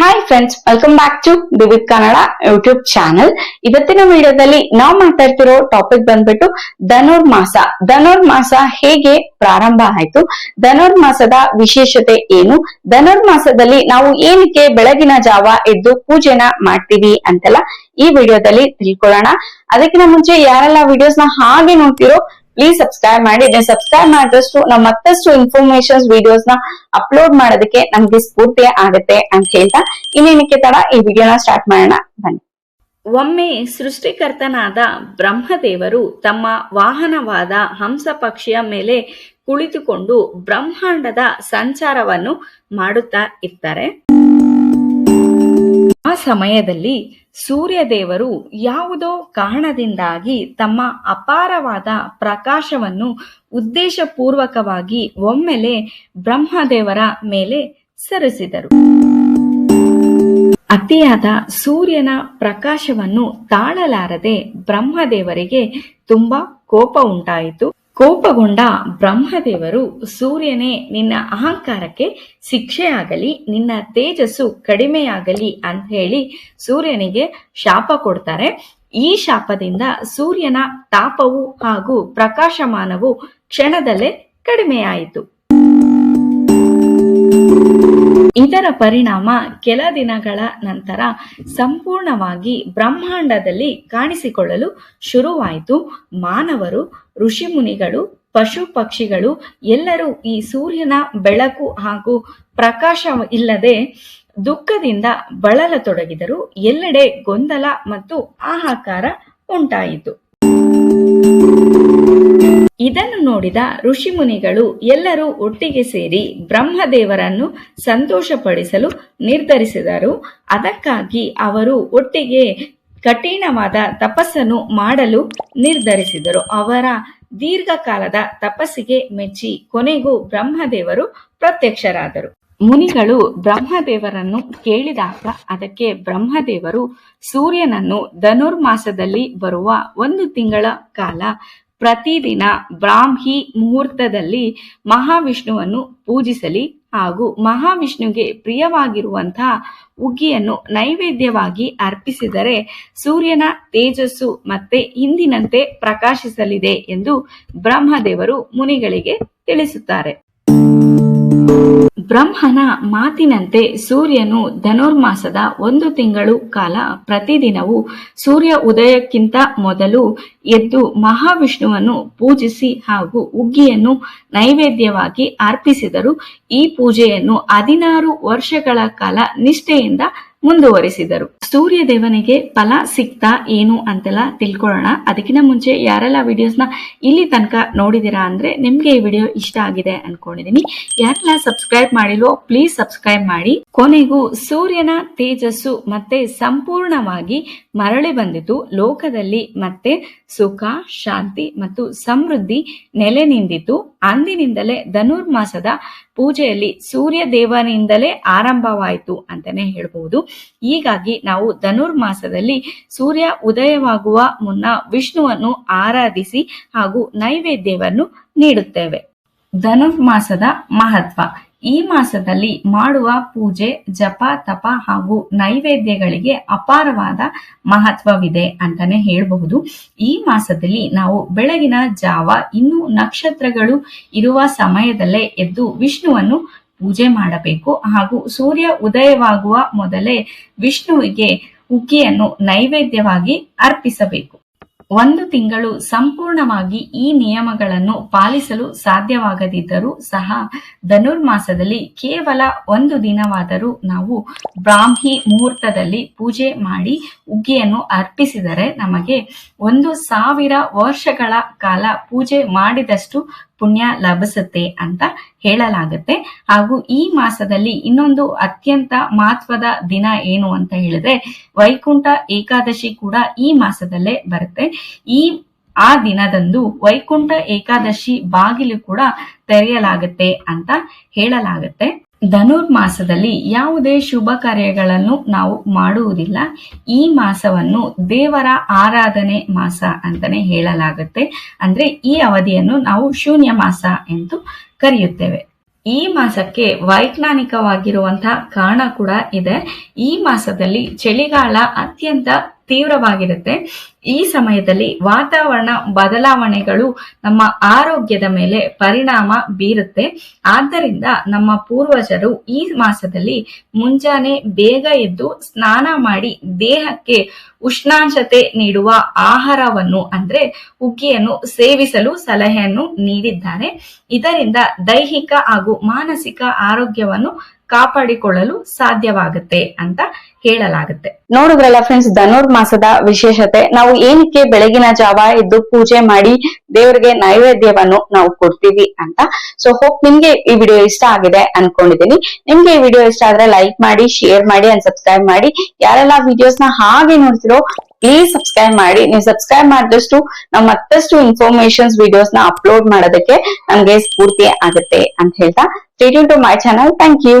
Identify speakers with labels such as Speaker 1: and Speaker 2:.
Speaker 1: Hi friends welcome back to Divith Kannada YouTube channel ಇವತ್ತಿನ ವಿಡಿಯೋದಲ್ಲಿ ನಾವು ಮಾತಾಡ್ತಿರೋ ಟಾಪಿಕ್ ಬಂದ್ಬಿಟ್ಟು ಧನುರ್ಮಾಸ. ಧನುರ್ಮಾಸ ಹೇಗೆ ಪ್ರಾರಂಭ ಆಯ್ತು? ಧನುರ್ಮಾಸದ ವಿಶೇಷತೆ ಏನು? ಧನುರ್ಮಾಸದಲ್ಲಿ ನಾವು ಏನಕ್ಕೆ ಬೆಳಗಿನ ಜಾವ ಎದ್ದು ಪೂಜೆನ ಮಾಡ್ತೀವಿ ಅಂತೆಲ್ಲ ಈ ವಿಡಿಯೋದಲ್ಲಿ ತಿಳ್ಕೊಳ್ಳೋಣ. ಅದಕ್ಕಿಂತ ಮುಂಚೆ ಯಾರೆಲ್ಲ ವಿಡಿಯೋಸ್ನ ಹಾಗೆ ನೋಡ್ತಿರೋ ಪ್ಲೀಸ್ ಸಬ್ಸ್ಕ್ರೈಬ್ ಮಾಡಿ. ನೀವು ಸಬ್ಸ್ಕ್ರೈಬ್ ಮಾಡಿದಷ್ಟು ನಾವು ಮತ್ತಷ್ಟು ಇನ್ಫಾರ್ಮೇಶನ್ ವಿಡಿಯೋಸ್ನ ಅಪ್ಲೋಡ್ ಮಾಡೋದಕ್ಕೆ ನಮ್ಗೆ ಸ್ಫೂರ್ತಿ ಆಗುತ್ತೆ ಅಂತ ಹೇಳ್ತಾ ಇನ್ನೇನಕ್ಕೆ ತಡ ಈ ವಿಡಿಯೋನ ಸ್ಟಾರ್ಟ್ ಮಾಡೋಣ. ಬನ್ನಿ.
Speaker 2: ಒಮ್ಮೆ ಸೃಷ್ಟಿಕರ್ತನಾದ ಬ್ರಹ್ಮದೇವರು ತಮ್ಮ ವಾಹನವಾದ ಹಂಸ ಪಕ್ಷಿಯ ಮೇಲೆ ಕುಳಿತುಕೊಂಡು ಬ್ರಹ್ಮಾಂಡದ ಸಂಚಾರವನ್ನು ಮಾಡುತ್ತಾ ಇರ್ತಾರೆ. ಆ ಸಮಯದಲ್ಲಿ ಸೂರ್ಯದೇವರು ಯಾವುದೋ ಕಾರಣದಿಂದಾಗಿ ತಮ್ಮ ಅಪಾರವಾದ ಪ್ರಕಾಶವನ್ನು ಉದ್ದೇಶಪೂರ್ವಕವಾಗಿ ಒಮ್ಮೆಲೆ ಬ್ರಹ್ಮದೇವರ ಮೇಲೆ ಸರಿಸಿದರು. ಅತಿಯಾದ ಸೂರ್ಯನ ಪ್ರಕಾಶವನ್ನು ತಾಳಲಾರದೆ ಬ್ರಹ್ಮದೇವರಿಗೆ ತುಂಬಾ ಕೋಪ ಉಂಟಾಯಿತು. ಕೋಪಗೊಂಡ ಬ್ರಹ್ಮದೇವರು ಸೂರ್ಯನೇ, ನಿನ್ನ ಅಹಂಕಾರಕ್ಕೆ ಶಿಕ್ಷೆಯಾಗಲಿ, ನಿನ್ನ ತೇಜಸ್ಸು ಕಡಿಮೆಯಾಗಲಿ ಅಂತ ಹೇಳಿ ಸೂರ್ಯನಿಗೆ ಶಾಪ ಕೊಡ್ತಾರೆ. ಈ ಶಾಪದಿಂದ ಸೂರ್ಯನ ತಾಪವು ಹಾಗೂ ಪ್ರಕಾಶಮಾನವು ಕ್ಷಣದಲ್ಲೇ ಕಡಿಮೆಯಾಯಿತು. ಇದರ ಪರಿಣಾಮ ಕೆಲ ದಿನಗಳ ನಂತರ ಸಂಪೂರ್ಣವಾಗಿ ಬ್ರಹ್ಮಾಂಡದಲ್ಲಿ ಕಾಣಿಸಿಕೊಳ್ಳಲು ಶುರುವಾಯಿತು. ಮಾನವರು, ಋಷಿಮುನಿಗಳು ಪಶು ಪಕ್ಷಿಗಳು ಎಲ್ಲರೂ ಈ ಸೂರ್ಯನ ಬೆಳಕು ಹಾಗೂ ಪ್ರಕಾಶ ಇಲ್ಲದೆ ದುಃಖದಿಂದ ಬಳಲತೊಡಗಿದರು. ಎಲ್ಲೆಡೆ ಗೊಂದಲ ಮತ್ತು ಆಹಾಕಾರ ಉಂಟಾಯಿತು. ಇದನ್ನು ನೋಡಿದ ಋಷಿಮುನಿಗಳು ಎಲ್ಲರೂ ಒಟ್ಟಿಗೆ ಸೇರಿ ಬ್ರಹ್ಮದೇವರನ್ನು ಸಂತೋಷಪಡಿಸಲು ನಿರ್ಧರಿಸಿದರು. ಅದಕ್ಕಾಗಿ ಅವರು ಒಟ್ಟಿಗೆ ಕಠಿಣವಾದ ತಪಸ್ಸನ್ನು ಮಾಡಲು ನಿರ್ಧರಿಸಿದರು. ಅವರ ದೀರ್ಘಕಾಲದ ತಪಸ್ಸಿಗೆ ಮೆಚ್ಚಿ ಕೊನೆಗೂ ಬ್ರಹ್ಮದೇವರು ಪ್ರತ್ಯಕ್ಷರಾದರು. ಮುನಿಗಳು ಬ್ರಹ್ಮದೇವರನ್ನು ಕೇಳಿದಾಗ ಅದಕ್ಕೆ ಬ್ರಹ್ಮದೇವರು ಸೂರ್ಯನನ್ನು ಧನುರ್ಮಾಸದಲ್ಲಿ ಬರುವ ಒಂದು ತಿಂಗಳ ಕಾಲ ಪ್ರತಿದಿನ ಬ್ರಾಹ್ಮಿ ಮುಹೂರ್ತದಲ್ಲಿ ಮಹಾವಿಷ್ಣುವನ್ನು ಪೂಜಿಸಲಿ ಹಾಗೂ ಮಹಾವಿಷ್ಣುಗೆ ಪ್ರಿಯವಾಗಿರುವಂತಹ ಉಗಿಯನ್ನು ನೈವೇದ್ಯವಾಗಿ ಅರ್ಪಿಸಿದರೆ ಸೂರ್ಯನ ತೇಜಸ್ಸು ಮತ್ತೆ ಹಿಂದಿನಂತೆ ಪ್ರಕಾಶಿಸಲಿದೆ ಎಂದು ಬ್ರಹ್ಮದೇವರು ಮುನಿಗಳಿಗೆ ತಿಳಿಸುತ್ತಾರೆ. ಬ್ರಹ್ಮನ ಮಾತಿನಂತೆ ಸೂರ್ಯನು ಧನುರ್ಮಾಸದ ಒಂದು ತಿಂಗಳು ಕಾಲ ಪ್ರತಿದಿನವೂ ಸೂರ್ಯ ಉದಯಕ್ಕಿಂತ ಮೊದಲು ಎದ್ದು ಮಹಾವಿಷ್ಣುವನ್ನು ಪೂಜಿಸಿ ಹಾಗೂ ಉಗ್ಗಿಯನ್ನು ನೈವೇದ್ಯವಾಗಿ ಅರ್ಪಿಸಿದರು. ಈ ಪೂಜೆಯನ್ನು ಹದಿನಾರು ವರ್ಷಗಳ ಕಾಲ ನಿಷ್ಠೆಯಿಂದ ಮುಂದುವರಿಸಿದರು. ಸೂರ್ಯ ದೇವನಿಗೆ ಫಲ ಸಿಕ್ತಾ ಏನು ಅಂತೆಲ್ಲ ತಿಳ್ಕೊಳ್ಳೋಣ. ಅದಕ್ಕಿಂತ ಮುಂಚೆ ಯಾರೆಲ್ಲ ವಿಡಿಯೋಸ್ನ ಇಲ್ಲಿ ತನಕ ನೋಡಿದೀರಾ ಅಂದ್ರೆ ನಿಮ್ಗೆ ಈ ವಿಡಿಯೋ ಇಷ್ಟ ಆಗಿದೆ ಅನ್ಕೊಂಡಿದೀನಿ ಯಾರೆಲ್ಲ ಸಬ್ಸ್ಕ್ರೈಬ್ ಮಾಡಿಲ್ವೋ ಪ್ಲೀಸ್ ಸಬ್ಸ್ಕ್ರೈಬ್ ಮಾಡಿ. ಕೊನೆಗೂ ಸೂರ್ಯನ ತೇಜಸ್ಸು ಮತ್ತೆ ಸಂಪೂರ್ಣವಾಗಿ ಮರಳಿ ಬಂದಿತು. ಲೋಕದಲ್ಲಿ ಮತ್ತೆ ಸುಖ, ಶಾಂತಿ ಮತ್ತು ಸಮೃದ್ಧಿ ನೆಲೆ ನಿಂದಿತು ಅಂದಿನಿಂದಲೇ ಧನುರ್ಮಾಸದ ಪೂಜೆಯಲ್ಲಿ ಸೂರ್ಯ ದೇವನಿಂದಲೇ ಆರಂಭವಾಯಿತು ಅಂತಾನೆ ಹೇಳ್ಬಹುದು ಹೀಗಾಗಿ ನಾವು ಧನುರ್ಮಾಸದಲ್ಲಿ ಸೂರ್ಯ ಉದಯವಾಗುವ ಮುನ್ನ ವಿಷ್ಣುವನ್ನು ಆರಾಧಿಸಿ ಹಾಗೂ ನೈವೇದ್ಯವನ್ನು ನೀಡುತ್ತೇವೆ. ಧನುರ್ಮಾಸದ ಮಹತ್ವ. ಈ ಮಾಸದಲ್ಲಿ ಮಾಡುವ ಪೂಜೆ, ಜಪ, ತಪ ಹಾಗೂ ನೈವೇದ್ಯಗಳಿಗೆ ಅಪಾರವಾದ ಮಹತ್ವವಿದೆ ಅಂತಾನೆ ಹೇಳಬಹುದು. ಈ ಮಾಸದಲ್ಲಿ ನಾವು ಬೆಳಗಿನ ಜಾವ ಇನ್ನು ನಕ್ಷತ್ರಗಳು ಇರುವ ಸಮಯದಲ್ಲೇ ಎದ್ದು ವಿಷ್ಣುವನ್ನು ಪೂಜೆ ಮಾಡಬೇಕು. ಹಾಗೂ ಸೂರ್ಯ ಉದಯವಾಗುವ ಮೊದಲೇ ವಿಷ್ಣುವಿಗೆ ಉಗಿಯನ್ನು ನೈವೇದ್ಯವಾಗಿ ಅರ್ಪಿಸಬೇಕು. ಒಂದು ತಿಂಗಳು ಸಂಪೂರ್ಣವಾಗಿ ಈ ನಿಯಮಗಳನ್ನು ಪಾಲಿಸಲು ಸಾಧ್ಯವಾಗದಿದ್ದರೂ ಸಹ ಧನುರ್ಮಾಸದಲ್ಲಿ ಕೇವಲ ಒಂದು ದಿನವಾದರೂ ನಾವು ಬ್ರಾಹ್ಮಿ ಮುಹೂರ್ತದಲ್ಲಿ ಪೂಜೆ ಮಾಡಿ ಉಗ್ಗಿಯನ್ನು ಅರ್ಪಿಸಿದರೆ ನಮಗೆ ಒಂದು ಸಾವಿರ ವರ್ಷಗಳ ಕಾಲ ಪೂಜೆ ಮಾಡಿದಷ್ಟು ಪುಣ್ಯ ಲಭಿಸುತ್ತೆ ಅಂತ ಹೇಳಲಾಗುತ್ತೆ. ಹಾಗೂ ಈ ಮಾಸದಲ್ಲಿ ಇನ್ನೊಂದು ಅತ್ಯಂತ ಮಹತ್ವದ ದಿನ ಏನು ಅಂತ ಹೇಳಿದ್ರೆ ವೈಕುಂಠ ಏಕಾದಶಿ ಕೂಡ ಈ ಮಾಸದಲ್ಲೇ ಬರುತ್ತೆ. ಈ, ಆ ದಿನದಂದು ವೈಕುಂಠ ಏಕಾದಶಿ ಬಾಗಿಲು ಕೂಡ ತೆರೆಯಲಾಗುತ್ತೆ ಅಂತ ಹೇಳಲಾಗುತ್ತೆ. ಧನುರ್ಮಾಸದಲ್ಲಿ ಯಾವುದೇ ಶುಭ ಕಾರ್ಯಗಳನ್ನು ನಾವು ಮಾಡುವುದಿಲ್ಲ. ಈ ಮಾಸವನ್ನು ದೇವರ ಆರಾಧನೆ ಮಾಸ ಅಂತಾನೆ ಹೇಳಲಾಗುತ್ತೆ. ಅಂದ್ರೆ ಈ ಅವಧಿಯನ್ನು ನಾವು ಶೂನ್ಯ ಮಾಸ ಎಂದು ಕರೆಯುತ್ತೇವೆ. ಈ ಮಾಸಕ್ಕೆ ವೈಜ್ಞಾನಿಕವಾಗಿರುವಂತಹ ಕಾರಣ ಕೂಡ ಇದೆ. ಈ ಮಾಸದಲ್ಲಿ ಚಳಿಗಾಲ ಅತ್ಯಂತ ತೀವ್ರವಾಗಿರುತ್ತೆ. ಈ ಸಮಯದಲ್ಲಿ ವಾತಾವರಣ ಬದಲಾವಣೆಗಳು ನಮ್ಮ ಆರೋಗ್ಯದ ಮೇಲೆ ಪರಿಣಾಮ ಬೀರುತ್ತೆ. ಆದ್ದರಿಂದ ನಮ್ಮ ಪೂರ್ವಜರು ಈ ಮಾಸದಲ್ಲಿ ಮುಂಜಾನೆ ಬೇಗ ಎದ್ದು ಸ್ನಾನ ಮಾಡಿ ದೇಹಕ್ಕೆ ಉಷ್ಣಾಂಶತೆ ನೀಡುವ ಆಹಾರವನ್ನು ಅಂದ್ರೆ ಉಗ್ಗಿಯನ್ನು ಸೇವಿಸಲು ಸಲಹೆಯನ್ನು ನೀಡಿದ್ದಾರೆ. ಇದರಿಂದ ದೈಹಿಕ ಹಾಗೂ ಮಾನಸಿಕ ಆರೋಗ್ಯವನ್ನು ಕಾಪಾಡಿಕೊಳ್ಳಲು ಸಾಧ್ಯವಾಗುತ್ತೆ ಅಂತ ಹೇಳಲಾಗುತ್ತೆ.
Speaker 1: ನೋಡಿದ್ರಲ್ಲ ಫ್ರೆಂಡ್ಸ್ ಧನುರ್ಮಾಸದ ವಿಶೇಷತೆ, ನಾವು ಏನಕ್ಕೆ ಬೆಳಗಿನ ಜಾವ ಎದ್ದು ಪೂಜೆ ಮಾಡಿ ದೇವರಿಗೆ ನೈವೇದ್ಯವನ್ನು ನಾವು ಕೊಡ್ತೀವಿ ಅಂತ. ಸೊ ಹೋಪ್ ನಿಮ್ಗೆ ಈ ವಿಡಿಯೋ ಇಷ್ಟ ಆಗಿದೆ ಅನ್ಕೊಂಡಿದ್ದೀನಿ. ನಿಮ್ಗೆ ಈ ವಿಡಿಯೋ ಇಷ್ಟ ಆದ್ರೆ ಲೈಕ್ ಮಾಡಿ ಶೇರ್ ಮಾಡಿ ಅಂಡ್ ಸಬ್ಸ್ಕ್ರೈಬ್ ಮಾಡಿ. ಯಾರೆಲ್ಲ ವಿಡಿಯೋಸ್ನ ಹಾಗೆ ನೋಡ್ತಿರೋ ಪ್ಲೀಸ್ ಸಬ್ಸ್ಕ್ರೈಬ್ ಮಾಡಿ. ನೀವು ಸಬ್ಸ್ಕ್ರೈಬ್ ಮಾಡಿದಷ್ಟು ನಾವು ಮತ್ತಷ್ಟು ಇನ್ಫಾರ್ಮೇಶನ್ಸ್ ವಿಡಿಯೋಸ್ನ ಅಪ್ಲೋಡ್ ಮಾಡೋದಕ್ಕೆ ನಮ್ಗೆ ಸ್ಫೂರ್ತಿ ಆಗುತ್ತೆ ಅಂತ ಹೇಳ್ತಾ. State to my channel thank you